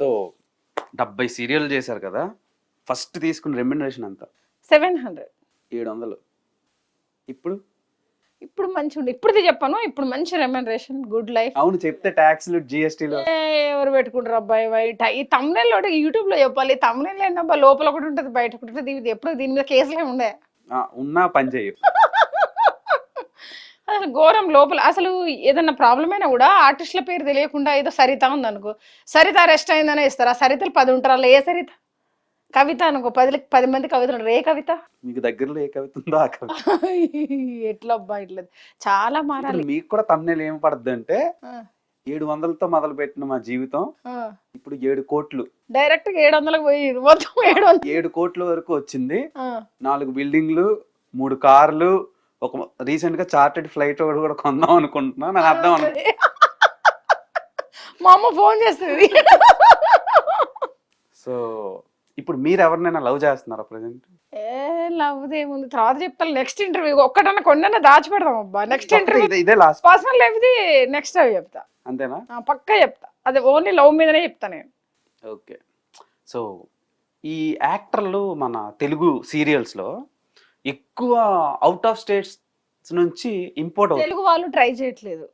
So డెబ్బై serial చేశారు కదా ఫస్ట్ తీసుకున్న రెమ్యునరేషన్ ఎంత? Seven hundred. ఏడు వందలు ఇప్పుడు? ఇప్పుడు మంచి ఉంది ఇప్పుడు చెప్పాను ఇప్పుడు మంచి రెమ్యూనరేషన్ గుడ్ లైఫ్ అవును చెప్తే ట్యాక్స్లు జిఎస్టీలు ఎవరు పెట్టుకుంటారు అబ్బాయి బయట ఈ తమిళ యూట్యూబ్లో చెప్పాలి తమిళ ఏంటబ్బా లోపల ఒకటి ఉంటుంది బయట ఒకటి ఉంటుంది ఇది ఎప్పుడు దీని మీద కేసులే ఉండే? ఉన్నా పని చేయు అసలు ఘోరం లోపల అసలు ఏదన్నా ప్రాబ్లం అయినా కూడా ఆర్టిస్టుల పేరు తెలియకుండా ఏదో సరిత ఉంది అనుకో సరిత అరెస్ట్ అయిందనే ఇస్తారు. ఆ సరితలు పది ఉంటారు. అలా ఏ సరిత? కవిత అనుకో. పది పది మంది కవితలు. ఏ కవిత? మీకు దగ్గరలో ఏ కవిత ఉందో ఆ కవిత. ఎట్లా అబ్బా ఇట్లా. చాలా మారాలి. మీకు కూడా తమ్నేలు ఏం పడుద్ది అంటే ఏడు వందలతో మొదలు పెట్టిన మా జీవితం. ఇప్పుడు ఏడు కోట్లు. డైరెక్ట్గా ఏడు వందలకు పోయి మొత్తం ఏడు వందలు. ఏడు కోట్ల వరకు వచ్చింది. నాలుగు బిల్డింగ్లు మూడు కార్లు ఒక రీసెంట్గా చార్టెడ్ ఫ్లైట్ ఒకటి కూడా కొందాం అనుకుంటున్నా నాకు అర్థం అను మా అమ్మ ఫోన్ చేస్తుంది. సో ఇప్పుడు మీరు ఎవరినైనా లవ్ చేస్తున్నారా ప్రజెంట్? ఏ లవ్ ఏముంది? తర్వాత చెప్తాను నెక్స్ట్ ఇంటర్వ్యూ ఒక్కటన్నా కొన్న దాచి పెడదాం అబ్బా. నెక్స్ట్ ఇంటర్వ్యూ ఇదే ఇదే లాస్ట్ పర్సనల్ లైఫ్ది నెక్స్ట్ అవి చెప్తా. అంతేనా? ఆ, పక్కా చెప్తా. అది ఓన్లీ లవ్ మీదనే చెప్తా నేను. ఓకే. సో ఈ యాక్టర్లు మన తెలుగు సీరియల్స్లో ఎక్కువ అవుట్ ఆఫ్ స్టేట్స్ నుంచి ఇంపోర్ట్ తెలుగు వాళ్ళు ట్రై చేయట్లేదు.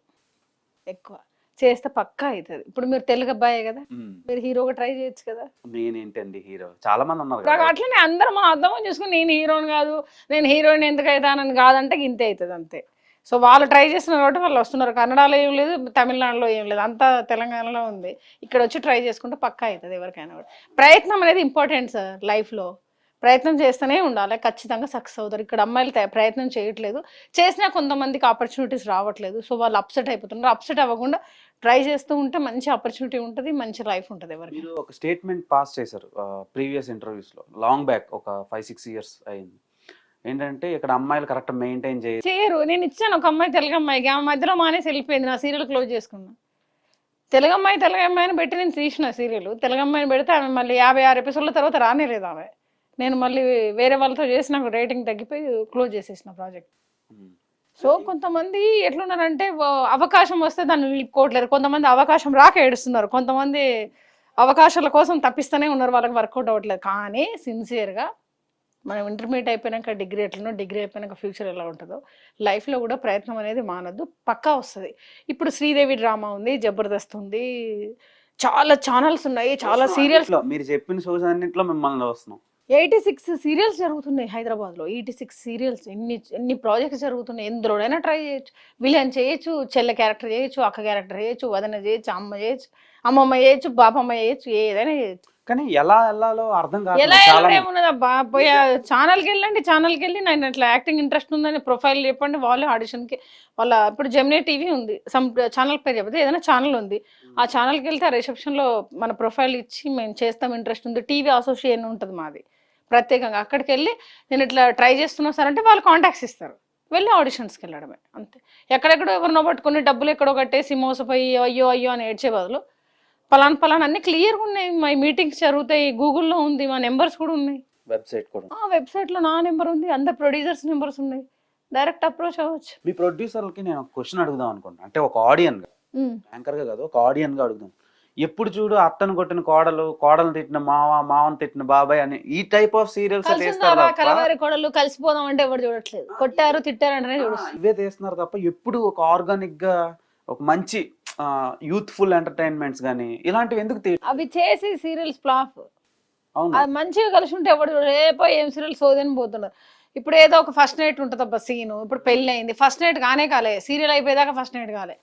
ఎక్కువ. చేస్తే పక్కా అవుతుంది. ఇప్పుడు మీరు తెలుగు అబ్బాయే కదా. మ్మ్. మీరు హీరోగా ట్రై చేయొచ్చు కదా. నేనేంటండి హీరో? చాలా మంది ఉన్నారు కదా. అట్లనే అందరం మనం అర్థం చేసుకుని నేను హీరోని కాదు నేను హీరోయిన్ ఎందుకు అవుతానని కాదంటే ఇంతే అవుతుంది అంతే. సో వాళ్ళు ట్రై చేస్తున్నారు కాబట్టి వాళ్ళు వస్తున్నారు. కన్నడలో ఏం లేదు తమిళనాడులో ఏం లేదు. అంతా తెలంగాణలో ఉంది. ఇక్కడ వచ్చి ట్రై చేసుకుంటే పక్కా అవుతుంది ఎవరికైనా కూడా. ప్రయత్నం అనేది ఇంపార్టెంట్ సార్ లైఫ్లో ప్రయత్నం చేస్తూనే ఉండాలి. ఖచ్చితంగా సక్సెస్ అవుతారు. ఇక్కడ అమ్మాయిలు ప్రయత్నం చేయట్లేదు. చేసినా కొంతమందికి ఆపర్చునిటీస్ రావట్లేదు. సో వాళ్ళు అప్సెట్ అయిపోతున్నారు. అప్సెట్ అవ్వకుండా ట్రై చేస్తూ ఉంటే మంచి ఆపర్చునిటీ ఉంటుంది మంచి లైఫ్ ఉంటుంది ఎవరికి. మీరు ఒక స్టేట్మెంట్ పాస్ చేశారు ప్రీవియస్ ఇంటర్వ్యూస్లో లాంగ్ బ్యాక్ ఒక ఫైవ్ సిక్స్ ఇయర్స్ అయింది. ఏంటంటే ఇక్కడ అమ్మాయిలు కరెక్ట్ మెయింటైన్ చేయ చేయరు. నేను ఇచ్చాను ఒక అమ్మాయి తెలుగు అమ్మాయికి. ఆమె మధ్యలో మానేసి వెళ్ళిపోయింది. నా సీరియల్ క్లోజ్ చేసుకున్నా. తెలుగు అమ్మాయి తెలుగు అమ్మాయిని పెట్టి నేను తీసిన సీరియల్. తెలుగు అమ్మాయిని పెడితే ఆమె మళ్ళీ యాభై ఆరు ఎపిసోడ్ల తర్వాత రానేలేదు ఆమె. నేను మళ్ళీ వేరే వాళ్ళతో చేసి నాకు రేటింగ్ తగ్గిపోయి క్లోజ్ చేసేసిన ప్రాజెక్ట్. సో కొంతమంది ఎట్లున్నారంటే అవకాశం వస్తే దాన్ని నిలుపుకోవట్లేరు. కొంతమంది అవకాశం రాక ఏడుస్తున్నారు. కొంతమంది అవకాశాల కోసం తప్పిస్తూనే ఉన్నారు. వాళ్ళకి వర్కౌట్ అవ్వట్లేదు. కానీ సిన్సియర్గా మనం ఇంటర్మీడియట్ అయిపోయినాక డిగ్రీ ఎట్లనో డిగ్రీ అయిపోయినాక ఫ్యూచర్ ఎలా ఉంటుందో లైఫ్లో కూడా ప్రయత్నం అనేది మానద్దు. పక్కా వస్తుంది. ఇప్పుడు శ్రీదేవి డ్రామా ఉంది జబర్దస్త్ ఉంది. చాలా ఛానల్స్ ఉన్నాయి. చాలా సీరియల్స్ మీరు చెప్పిన షోస్ అన్నింటిలో మిమ్మల్ని వస్తున్నాం ఎయిటీ సిక్స్ సీరియల్స్ జరుగుతున్నాయి హైదరాబాద్లో. ఎయిటీ సిక్స్ సీరియల్స్ ఎన్ని ఎన్ని ప్రాజెక్ట్స్ జరుగుతున్నాయి? ఎందులోనైనా ట్రై చేయొచ్చు. విలన్ చేయొచ్చు చెల్లె క్యారెక్టర్ చేయొచ్చు అక్క క్యారెక్టర్ చేయొచ్చు వదన చేయొచ్చు అమ్మ చేయొచ్చు అమ్మమ్మ చేయొచ్చు బాపమ్మ చేయొచ్చు ఏదైనా చేయొచ్చు. కానీ ఎలా వెళ్ళాలో అర్థం కాదు ఎలా ఏమున్నదబ్బా పోయి ఛానల్కి వెళ్ళండి ఛానల్కి వెళ్ళి నేను ఇట్లా యాక్టింగ్ ఇంట్రెస్ట్ ఉందని ప్రొఫైల్ చెప్పండి వాళ్ళే ఆడిషన్కి వాళ్ళ ఇప్పుడు జెమినీ టీవీ ఉంది. సమ్ ఛానల్ పేరు చెప్తే ఏదైనా ఛానల్ ఉంది. ఆ ఛానల్కి వెళ్తే ఆ రిసెప్షన్లో మన ప్రొఫైల్ ఇచ్చి మేము చేస్తాం ఇంట్రెస్ట్ ఉంది. టీవీ అసోసియేషన్ ఉంటుంది మాది. ప్రత్యేకంగా అక్కడికి వెళ్ళి నేను ఇట్లా ట్రై చేస్తున్నా సార్ అంటే వాళ్ళు కాంటాక్ట్స్ ఇస్తారు. వెళ్ళి ఆడిషన్స్కి వెళ్ళడమే. అంతే. ఎక్కడెక్కడో ఎవరినో పట్టుకుని డబ్బులు ఎక్కడో కట్టేసి మోసపోయి అయ్యో అయ్యో అని ఏడ్చే బదులు పలాన్ పలాన్ అన్ని క్లియర్గా ఉన్నాయి. మా మీటింగ్స్ జరుగుతాయి. గూగుల్లో ఉంది. మా నెంబర్స్ కూడా ఉన్నాయి. వెబ్సైట్ కూడా. ఆ వెబ్సైట్లో నా నెంబర్ ఉంది. అందరు ప్రొడ్యూసర్స్ నెంబర్స్ ఉన్నాయి. డైరెక్ట్ అప్రోచ్ అవ్వచ్చు. మీ ప్రొడ్యూసర్లకి నేను క్వశ్చన్ అడుగుదాం అనుకుంటున్నా. అంటే ఒక ఆడియన్గా. ఉమ్. యాంకర్గా కాదు ఒక ఆడియన్గా అడుగుదాం. ఎప్పుడు చూడు అత్తను కొట్టిన కోడలు కోడలు తిట్టిన మావ మావని తిట్టిన బాబాయ్ అని ఈ టైప్ ఆఫ్ సీరియల్స్ తీస్తారు కలవారి కొడలు కలిసిపోదాం అంటే ఎవరు చూడట్లేదు. కొట్టారు తిట్టారు చూడొచ్చు. ఇవే తీస్తున్నారు తప్ప ఎప్పుడు ఒక ఆర్గానిక్గా ఒక మంచి యూత్ఫుల్ ఎంటర్టైన్మెంట్స్ కానీ ఇలాంటివి ఎందుకు అవి చేసి సీరియల్స్ ఫ్లాప్. అది మంచిగా కలిసి ఉంటే ఎవడు. రేపో ఏం సీరియల్ సోదని పోతున్నారు. ఇప్పుడు ఏదో ఒక ఫస్ట్ నైట్ ఉంటుంది అబ్బా సీన్ ఇప్పుడు పెళ్ళి అయింది ఫస్ట్ నైట్ కానే కాలే. సీరియల్ అయిపోయేదాకా ఫస్ట్ నైట్ కాలే.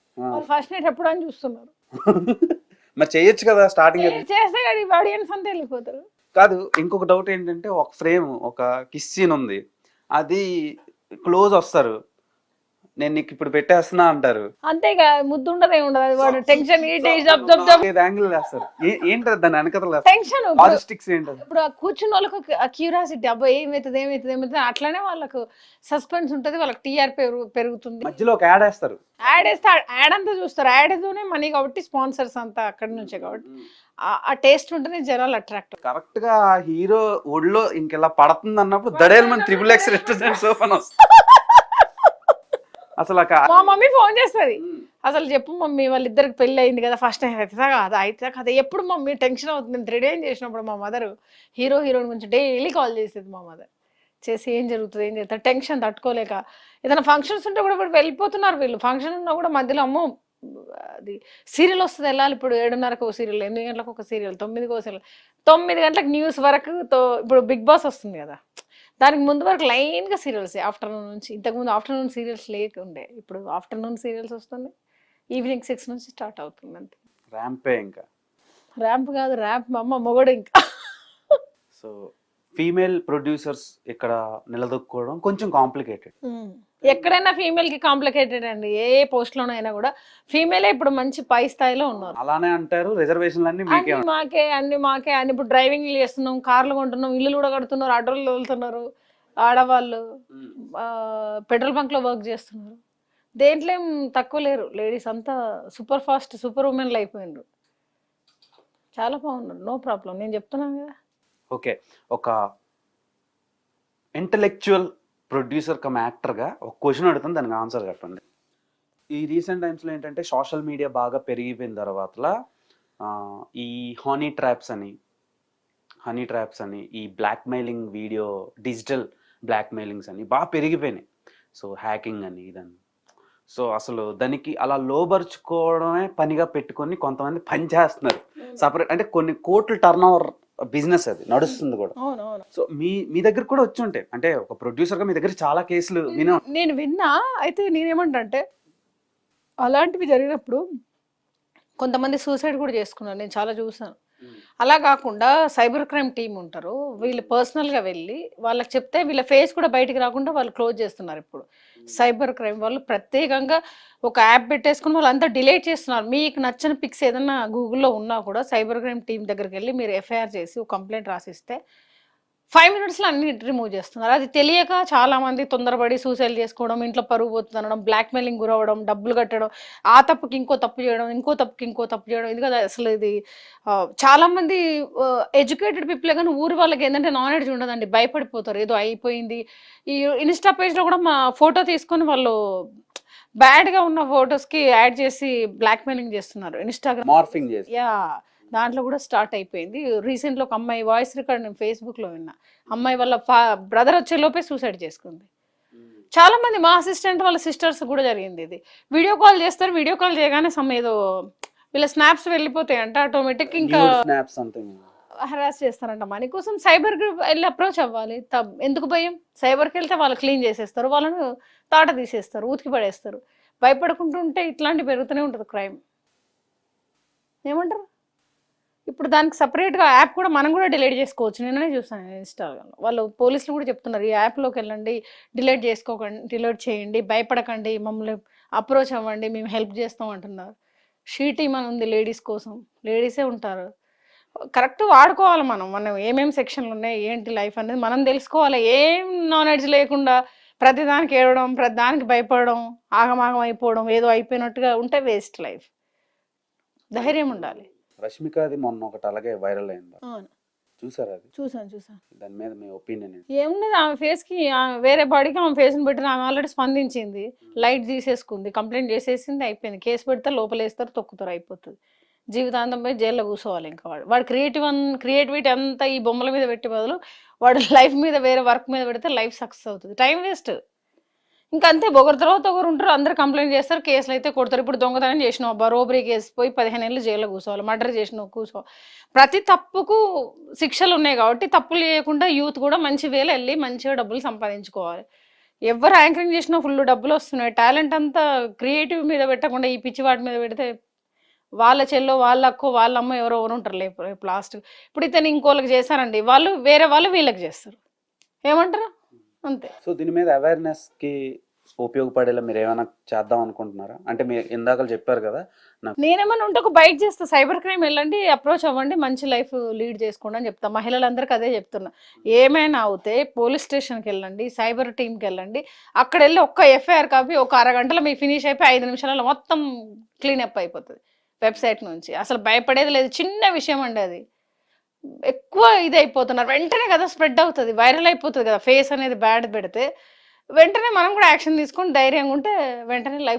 ఫస్ట్ నైట్ ఎప్పుడు అని చూస్తున్నారు. మరి చేయొచ్చు కదా స్టార్టింగ్ చేస్తే కానీ ఆడియన్స్ అంతా వెళ్ళిపోతారు. కాదు ఇంకొక డౌట్ ఏంటంటే ఒక ఫ్రేమ్ ఒక కిస్ సీన్ ఉంది. అది క్లోజ్ వస్తారు. నేను నీకు ఇప్పుడు పెట్టేస్తున్నా అంటారు. అంతేగా ముద్దు ఉండదు ఏమి ఉండదు వాడు టెన్షన్ జబ్ జబ్ జబ్. యాంగిల్ వేస్తారు. ఏ- ఏంటది దాని వెనకతల టెన్షన్ లాజిస్టిక్స్ ఏంటది? ఇప్పుడు ఆ కూర్చున్న వాళ్ళకు క్యూరియాసిటీ అబ్బా ఏమవుతుంది ఏమవుతుంది ఏమవుతుంది అట్లనే వాళ్ళకు సస్పెన్స్ ఉంటుంది వాళ్ళకి టీఆర్ పెరుగుతుంది. మధ్యలో ఒక యాడ్ వేస్తారు. యాడ్ వేస్తే యాడ్ అంతా చూస్తారు. యాడ్తోనే మనీ కాబట్టి స్పాన్సర్స్ అంతా అక్కడి నుంచే కాబట్టి ఆ- ఆ టేస్ట్ ఉంటేనే జనాలు అట్రాక్ట్ కరెక్ట్గా హీరో ఒళ్ళో ఇంకెలా పడుతుంది అన్నప్పుడు దడేలు మన త్రిబుల్ ఎక్స్ రెస్టారెంట్ సోఫన్ వస్తుంది అసలు మా మమ్మీ ఫోన్ చేస్తుంది. అసలు చెప్పు మమ్మీ వాళ్ళిద్దరికి పెళ్ళి అయింది కదా ఫస్ట్ టైం అవుతుందా కాదా అవుతుందా కదా ఎప్పుడు మమ్మీ టెన్షన్ అవుతుంది? నేను త్రీ డేస్ చేసినప్పుడు మా మదర్ హీరో హీరోయిన్ గురించి డైలీ కాల్ చేసేది మా మదర్ చేసి ఏం జరుగుతుంది ఏం జరుగుతుంది? టెన్షన్ తట్టుకోలేక. ఏదైనా ఫంక్షన్స్ ఉంటే కూడా ఇప్పుడు వెళ్ళిపోతున్నారు వీళ్ళు. ఫంక్షన్ ఉన్నా కూడా మధ్యలో అమ్మో అది సీరియల్ వస్తుంది వెళ్ళాలి ఇప్పుడు ఏడున్నరకు ఒక సీరియల్ ఎనిమిది గంటలకు ఒక సీరియల్ తొమ్మిదికి ఒక సీరియల్ తొమ్మిది గంటలకు న్యూస్ వరకు తో ఇప్పుడు బిగ్ బాస్ వస్తుంది కదా. దానికి ముందు వరకు లైన్గా సీరియల్స్ ఆఫ్టర్నూన్ నుంచి ఇంతకుముందు ఆఫ్టర్నూన్ సీరియల్స్ లేకుండే. ఇప్పుడు ఆఫ్టర్నూన్ సీరియల్స్ వస్తుంది ఈవినింగ్ సిక్స్ నుంచి స్టార్ట్ అవుతుంది అంతే. ర్యాంపే ఇంకా. ర్యాంప్ కాదు ర్యాంప్ మా అమ్మ మొగడు ఇంకా. సో ఫీమేల్ ప్రొడ్యూసర్స్ ఇక్కడ నిలదొక్కుకోవడం కొంచెం కాంప్లికేటెడ్. ఎక్కడైనా ఫీమేల్కి కాంప్లికేటెడ్ అండి. ఏ పోస్ట్ లోనైనా కూడా ఫీమేలే ఇప్పుడు మంచి పై స్థాయిలో ఉన్నారు. అలానే అంటారు రిజర్వేషన్లు అన్ని మీకే అన్ని మాకే అన్ని మాకే. అన్ని ఇప్పుడు డ్రైవింగ్ చేస్తున్నాం కార్లు కొంటున్నాం ఇల్లులు కూడా కడుతున్నారు ఆటోలు వెళ్తున్నారు ఆడవాళ్ళు పెట్రోల్ బంక్లో వర్క్ చేస్తున్నారు. దేంట్లో ఏం తక్కువ లేరు. లేడీస్ అంతా సూపర్ ఫాస్ట్ సూపర్ ఉమెన్లు అయిపోయినారు. చాలా బాగున్నారు. No problem. నేను చెప్తున్నాను కదా ఓకే. ఒక ఇంటలెక్చువల్ ప్రొడ్యూసర్ కమ్ యాక్టర్గా ఒక క్వశ్చన్ అడుగుతాను దానికి ఆన్సర్ చెప్పండి. ఈ రీసెంట్ టైమ్స్లో ఏంటంటే సోషల్ మీడియా బాగా పెరిగిపోయిన తర్వాత ఈ హనీ ట్రాప్స్ అని హనీ ట్రాప్స్ అని ఈ బ్లాక్మెయిలింగ్ వీడియో డిజిటల్ బ్లాక్మెయిలింగ్స్ అని బాగా పెరిగిపోయినాయి. సో హ్యాకింగ్ అని ఇదని. సో అసలు దానికి అలా లోబరుచుకోవడమే పనిగా పెట్టుకొని కొంతమంది పని చేస్తున్నారు. సపరేట్ అంటే కొన్ని కోట్ల టర్న్ ఓవర్ బిజినెస్ అది నడుస్తుంది కూడా. సో మీ మీ దగ్గర కూడా వచ్చి ఉంటాయి అంటే ఒక ప్రొడ్యూసర్గా మీ దగ్గర చాలా కేసులు. నేను విన్నా అయితే నేనేమంటే అలాంటివి జరిగినప్పుడు కొంతమంది సూసైడ్ కూడా చేసుకున్నారు నేను చాలా చూసాను. అలా కాకుండా సైబర్ క్రైమ్ టీం ఉంటారు వీళ్ళు personal గా వెళ్ళి వాళ్ళకి చెప్తే వీళ్ళ ఫేస్ కూడా బయటికి రాకుండా వాళ్ళు క్లోజ్ చేస్తున్నారు ఇప్పుడు. సైబర్ క్రైమ్ వాళ్ళు ప్రత్యేకంగా ఒక యాప్ పెట్టేసుకుని వాళ్ళంతా డిలీట్ చేస్తున్నారు. మీకు నచ్చిన పిక్స్ ఏదైనా గూగుల్లో ఉన్నా కూడా సైబర్ క్రైమ్ టీం దగ్గరికి వెళ్ళి మీరు ఎఫ్ఐఆర్ చేసి ఒక కంప్లైంట్ రాసిస్తే ఫైవ్ మినిట్స్లో అన్ని రిమూవ్ చేస్తున్నారు. అది తెలియక చాలా మంది తొందరపడి సూసైడ్ చేసుకోవడం ఇంట్లో పరుగు పోతుంది అనడం బ్లాక్మెయిలింగ్ గురవడం డబ్బులు కట్టడం ఆ తప్పుకి ఇంకో తప్పు చేయడం ఇంకో తప్పుకి ఇంకో తప్పు చేయడం. ఇది కదా అసలు ఇది చాలా మంది ఎడ్యుకేటెడ్ పీపుల్ కానీ ఊరి వాళ్ళకి ఏంటంటే నాలెడ్జ్ ఉండదండి. భయపడిపోతారు. ఏదో అయిపోయింది. ఈ ఇన్స్టా పేజ్లో కూడా మా ఫోటో తీసుకొని వాళ్ళు బ్యాడ్గా ఉన్న ఫొటోస్కి యాడ్ చేసి బ్లాక్మెయిలింగ్ చేస్తున్నారు. ఇన్స్టాగ్రామ్ మార్ఫింగ్ యా దాంట్లో కూడా స్టార్ట్ అయిపోయింది. రీసెంట్లో ఒక అమ్మాయి వాయిస్ రికార్డ్ నేను ఫేస్బుక్లో విన్నా. అమ్మాయి వాళ్ళ ఫా బ్రదర్ వచ్చే లోపే సూసైడ్ చేసుకుంది. చాలా మంది మా అసిస్టెంట్ వాళ్ళ సిస్టర్స్ కూడా జరిగింది ఇది. వీడియో కాల్ చేస్తారు వీడియో కాల్ చేయగానే సమ్ ఏదో వీళ్ళ స్నాప్స్ వెళ్ళిపోతాయి అంట ఆటోమేటిక్ ఇంకా హరాస్ చేస్తారంట మనీ కోసం సైబర్ వెళ్ళి అప్రోచ్ అవ్వాలి. ఎందుకు భయం? సైబర్కి వెళ్తే వాళ్ళు క్లీన్ చేసేస్తారు వాళ్ళను తాట తీసేస్తారు ఉతికి పడేస్తారు. భయపడుకుంటుంటే ఇట్లాంటి పెరుగుతూనే ఉంటుంది క్రైమ్. ఏమంటారు? ఇప్పుడు దానికి సపరేట్గా యాప్ కూడా మనం కూడా డిలీట్ చేసుకోవచ్చు. నిన్ననే చూసాను ఇన్స్టాగ్రామ్ వాళ్ళు పోలీసులు కూడా చెప్తున్నారు ఈ యాప్లోకి వెళ్ళండి డిలీట్ చేసుకోకండి డిలీట్ చేయండి భయపడకండి మమ్మల్ని అప్రోచ్ అవ్వండి మేము హెల్ప్ చేస్తాం అంటున్నారు. షీ టీమ్ అని ఉంది లేడీస్ కోసం లేడీసే ఉంటారు. కరెక్ట్ వాడుకోవాలి మనం. మనం ఏమేమి సెక్షన్లు ఉన్నాయి ఏంటి లైఫ్ అనేది మనం తెలుసుకోవాలి. ఏం నాలెడ్జ్ లేకుండా ప్రతిదానికి ఏడవడం ప్రతిదానికి భయపడడం ఆగమాగం అయిపోవడం ఏదో అయిపోయినట్టుగా ఉంటే వేస్ట్ లైఫ్ ధైర్యం ఉండాలి. రష్మికది మొన్న ఒకటి అలాగే వైరల్ అయింది అవును. చూసారు అది? చూసాను చూసాను. దాని మీద మీ ఒపీనియన్ ఏమున్నది ఆమె ఫేస్కి వేరే బాడీకి ఆమె ఫేస్ని పెట్టిన ఆమె ఆల్రెడీ స్పందించింది. లైట్ తీసేసుకుంది కంప్లైంట్ చేసేసింది అయిపోయింది. కేసు పెడితే లోపలేస్తారు తొక్కుతారు అయిపోతుంది. జీవితాంతం పోయి జైల్లో కూర్చోవాలి ఇంకా వాడు. వాడు క్రియేటివ్ అన్ క్రియేటివిటీ అంతా ఈ బొమ్మల మీద పెట్టే బదులు వాడు లైఫ్ మీద వేరే వర్క్ మీద పెడితే లైఫ్ సక్సెస్ అవుతుంది. Time waste. ఇంకా అంతే ఒకరి తర్వాత ఒకరు ఉంటారు అందరు కంప్లైంట్ చేస్తారు కేసులు అయితే కొడతారు. ఇప్పుడు దొంగతనం చేసినావు అబ్బా రోబరీ కేసు పోయి పదిహేను ఏళ్ళు జైల్లో కూర్చోవాలి మర్డర్ చేసినావు కూర్చో ప్రతి తప్పుకు శిక్షలు ఉన్నాయి కాబట్టి తప్పులు చేయకుండా యూత్ కూడా మంచి వేలు వెళ్ళి మంచిగా డబ్బులు సంపాదించుకోవాలి. ఎవరు యాంకరింగ్ చేసినా ఫుల్ డబ్బులు వస్తున్నాయి. టాలెంట్ అంతా క్రియేటివ్ మీద పెట్టకుండా ఈ పిచ్చి వాటి మీద పెడితే వాళ్ళ చెల్లో వాళ్ళ అక్క వాళ్ళ అమ్మ ఎవరో ఎవరు ఉంటారు రేపు లాస్ట్ ఇప్పుడు ఇతను ఇంకోళ్ళకి చేశారండి వాళ్ళు వేరే వాళ్ళు వీళ్ళకి చేస్తారు. ఏమంటారు? అంతే. సో దీని మీద అవేర్నెస్కి ఉపయోగపడేలా మీరు ఏమైనా చేద్దాం అనుకుంటున్నారా? అంటే మీరు ఇందాక చెప్పారు కదా నేనేమన్నా ఉంటే ఒక బైక్ చేస్తా. సైబర్ క్రైమ్ వెళ్ళండి అప్రోచ్ అవ్వండి మంచి లైఫ్ లీడ్ చేసుకోండి అని చెప్తా. మహిళలందరికీ అదే చెప్తున్నా. ఏమైనా అవుతే పోలీస్ స్టేషన్కి వెళ్ళండి సైబర్ టీంకి వెళ్ళండి. అక్కడ వెళ్ళి ఒక్క ఎఫ్ఐఆర్ కాపీ ఒక అరగంటలో మీకు ఫినిష్ అయిపోయి ఐదు నిమిషాలలో మొత్తం క్లీన్ అప్ అయిపోతుంది. వెబ్సైట్ నుంచి. అసలు భయపడేది లేదు. చిన్న విషయం అండి అది. ఎక్కువ ఇది అయిపోతున్నారు వెంటనే కదా స్ప్రెడ్ అవుతుంది వైరల్ అయిపోతుంది కదా ఫేస్ అనేది బ్యాడ్ పెడితే వెంటనే మనం కూడా యాక్షన్ తీసుకొని ధైర్యంగా ఉంటే వెంటనే లైఫ్